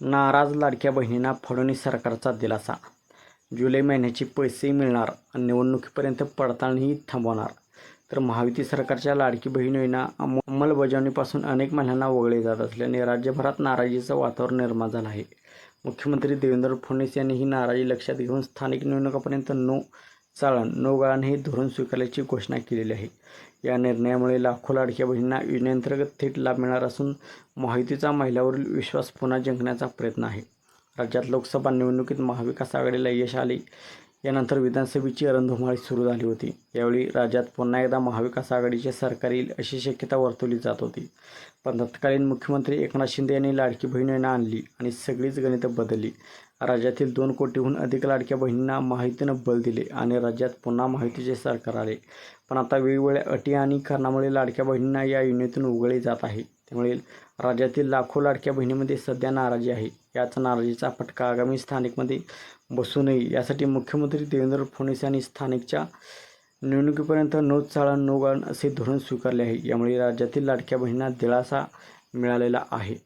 नाराज लाडक्या बहिणींना फडणवीस सरकारचा दिलासा. जुलै महिन्याचे पैसेही मिळणार आणि निवडणुकीपर्यंत पडताळणीही थांबवणार. तर महायुती सरकारच्या लाडकी बहीण योजना अंमलबजावणीपासून अनेक महिलांना वगळले जात असल्याने राज्यभरात नाराजीचं वातावरण निर्माण झालं आहे. मुख्यमंत्री देवेंद्र फडणवीस यांनी ही नाराजी लक्षात घेऊन स्थानिक निवडणुकापर्यंत नो चाळण नो हे धोरण स्वीकारल्याची घोषणा केलेली आहे. या निर्णयामुळे लाखो लाडक्या बहिणींना योजनेअंतर्गत थेट लाभ मिळणार असून माहितीचा महिलावरील विश्वास पुन्हा जिंकण्याचा प्रयत्न आहे. राज्यात लोकसभा निवडणुकीत महाविकास आघाडीला यश आले. यानंतर विधानसभेची रणधुमाळी सुरू झाली होती. यावेळी राज्यात पुन्हा एकदा महाविकास आघाडीचे सरकार येईल अशी शक्यता वर्तवली जात होती. पण तत्कालीन मुख्यमंत्री एकनाथ शिंदे यांनी लाडकी बहीण योजना आणली आणि सगळीच गणितं बदलली. राज्यातील दोन कोटीहून अधिक लाडक्या बहिणींना माहितीनं बल दिले आणि राज्यात पुन्हा माहितीचे सरकार आले. पण आता वेगवेगळ्या अटी आणि कारणामुळे लाडक्या बहिणींना या योजनेतून उघडले जात आहे. त्यामुळे राज्यातील लाखो लाडक्या बहिणीमध्ये सध्या नाराजी आहे. याच नाराजीचा फटका आगामी स्थानिकमध्ये बसू नये. यासाठी मुख्यमंत्री देवेंद्र फडणवीस यांनी स्थानिकच्या निवडणुकीपर्यंत नो चाळण नो गाळण असे धोरण स्वीकारले आहे. यामुळे राज्यातील लाडक्या बहिणींना दिलासा मिळालेला आहे.